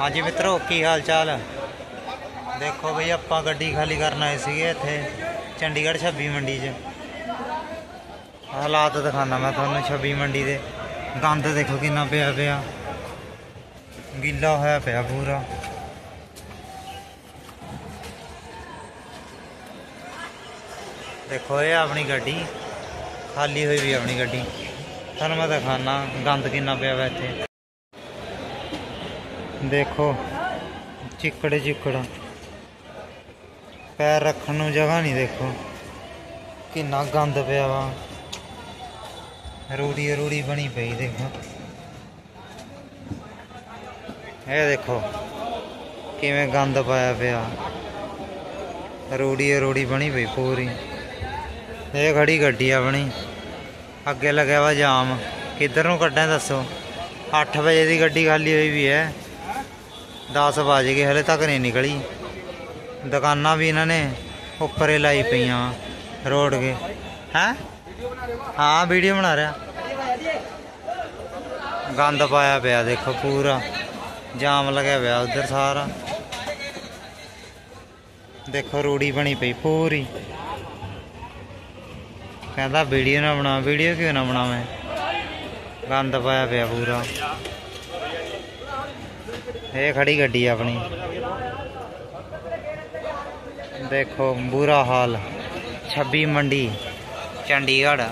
ਹਾਂਜੀ ਮਿੱਤਰੋ, ਕੀ ਹਾਲ ਚਾਲ ਦੇਖੋ ਬਈ, ਆਪਾਂ ਗੱਡੀ ਖਾਲੀ ਕਰਨ ਆਏ ਸੀਗੇ ਇੱਥੇ, ਚੰਡੀਗੜ੍ਹ 26 ਮੰਡੀ 'ਚ। ਹਾਲਾਤ ਦਿਖਾਣਾ ਮੈਂ ਤੁਹਾਨੂੰ 26 ਮੰਡੀ ਦੇ। ਗੰਦ ਦੇਖੋ ਕਿੰਨਾ ਪਿਆ ਪਿਆ। ਗਿੱਲਾ ਹੋਇਆ ਪਿਆ ਪੂਰਾ। ਦੇਖੋ, ਇਹ ਆਪਣੀ ਗੱਡੀ, ਖਾਲੀ ਹੋਈ ਵੀ ਆਪਣੀ ਗੱਡੀ। ਤੁਹਾਨੂੰ ਮੈਂ ਦਿਖਾਣਾ ਗੰਦ ਕਿੰਨਾ ਪਿਆ ਵਾ ਇੱਥੇ। ਦੇਖੋ, ਚਿੱਕੜ ਚਿੱਕੜ। ਪੈਰ ਰੱਖਣ ਨੂੰ ਜਗ੍ਹਾ ਨਹੀਂ ਦੇਖੋ। ਕਿੰਨਾ ਗੰਦ ਪਿਆ ਵਾ। ਰੂੜੀ ਰੂੜੀ ਬਣੀ ਪਈ ਦੇਖੋ। ਇਹ ਦੇਖੋ, ਕਿਵੇਂ ਗੰਦ ਪਾਇਆ ਪਿਆ। ਰੂੜੀ ਰੂੜੀ ਬਣੀ ਪਈ ਪੂਰੀ। ਇਹ ਖੜੀ ਗੱਡੀ ਆਪਣੀ। ਅੱਗੇ ਲੱਗਿਆ ਵਾ ਜਾਮ। ਕਿੱਧਰ ਨੂੰ ਕੱਢਾਂ ਦੱਸੋ? 8 ਵਜੇ ਦੀ ਗੱਡੀ ਖਾਲੀ ਹੋਈ ਵੀ ਹੈ। 10 ਵਜ ਗਏ, ਹਲੇ ਤੱਕ ਨਹੀਂ ਨਿਕਲੀ। ਦੁਕਾਨਾਂ ਵੀ ਇਹਨਾਂ ਨੇ ਉੱਪਰੇ ਲਾਈ ਪਈਆਂ, ਰੋਡ ਕੇ। ਹੈ? ਹਾਂ, ਵੀਡੀਓ ਬਣਾ ਰਿਹਾ। ਗੰਦ ਪਾਇਆ ਪਿਆ, ਦੇਖੋ ਪੂਰਾ। ਜਾਮ ਲੱਗਿਆ ਪਿਆ ਉਧਰ ਸਾਰਾ। ਦੇਖੋ, ਰੂੜੀ ਬਣੀ ਪਈ ਪੂਰੀ। ਕਹਿੰਦਾ ਵੀਡੀਓ ਨਾ ਬਣਾ, ਵੀਡੀਓ ਕਿਉਂ ਨਾ ਬਣਾਵੇਂ? ਗੰਦ ਪਾਇਆ ਪਿਆ ਪੂਰਾ। ਇਹ ਖੜੀ ਗੱਡੀ ਆਪਣੀ। ਦੇਖੋ ਬੁਰਾ ਹਾਲ। 26 ਮੰਡੀ ਚੰਡੀਗੜ੍ਹ।